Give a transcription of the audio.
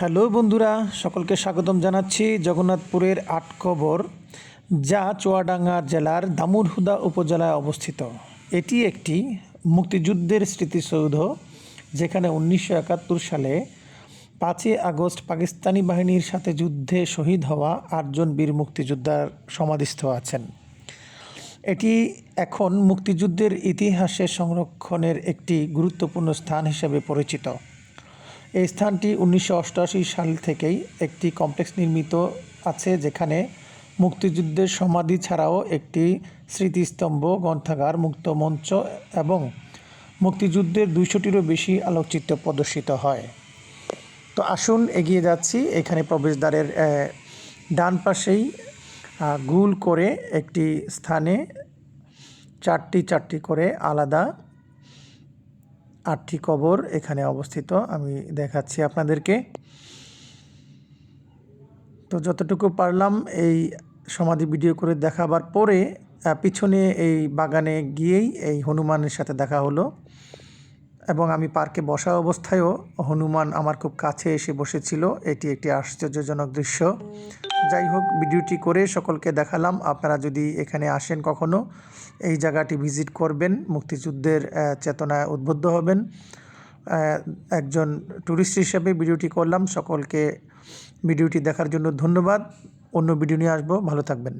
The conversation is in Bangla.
হ্যালো বন্ধুরা, সকলকে স্বাগতম জানাচ্ছি জগন্নাথপুরের আটকবর যা চুয়াডাঙ্গা জেলার দামুরহুদা উপজেলায় অবস্থিত। এটি একটি মুক্তিযুদ্ধের স্মৃতিসৌধ, যেখানে উনিশশো একাত্তর সালে পাঁচই আগস্ট পাকিস্তানি বাহিনীর সাথে যুদ্ধে শহীদ হওয়া আটজন বীর মুক্তিযোদ্ধার সমাধিস্থ আছেন। এটি এখন মুক্তিযুদ্ধের ইতিহাসে সংরক্ষণের একটি গুরুত্বপূর্ণ স্থান হিসেবে পরিচিত। এই স্থানটি উনিশশো অষ্টআশি সাল থেকেই একটি কমপ্লেক্স নির্মিত আছে যেখানে মুক্তিযুদ্ধের সমাধি ছাড়াও একটি স্মৃতিস্তম্ভ, গ্রন্থাগার, মুক্ত মঞ্চ এবং মুক্তিযুদ্ধের দুইশোটিরও বেশি আলোকচিত্র প্রদর্শিত হয়। তো আসুন এগিয়ে যাচ্ছি। এখানে প্রবেশদ্বারের ডান পাশেই গোল করে একটি স্থানে চারটি চারটি করে আলাদা আটটি কবর এখানে অবস্থিত, আমি দেখাচ্ছি আপনাদেরকে। তো যতটুকু পারলাম এই সমাধি ভিডিও করে দেখাবার পরে পিছনে এই বাগানে গিয়েই এই হনুমানের সাথে দেখা হলো এবং আমি পার্কে বসা অবস্থায়ও হনুমান আমার খুব কাছে এসে বসেছিল। এটি একটি আশ্চর্যজনক দৃশ্য। যাই হোক ভিডিওটি করে সকলকে দেখালাম। আপনারা যদি এখানে আসেন কখনো, এই জায়গাটি ভিজিট করবেন, মুক্তিযুদ্ধের চেতনায় উদ্বুদ্ধ হবেন। একজন ট্যুরিস্ট হিসেবে ভিডিওটি করলাম। সকলকে ভিডিওটি দেখার জন্য ধন্যবাদ। অন্য ভিডিও নিয়ে আসব। ভালো থাকবেন।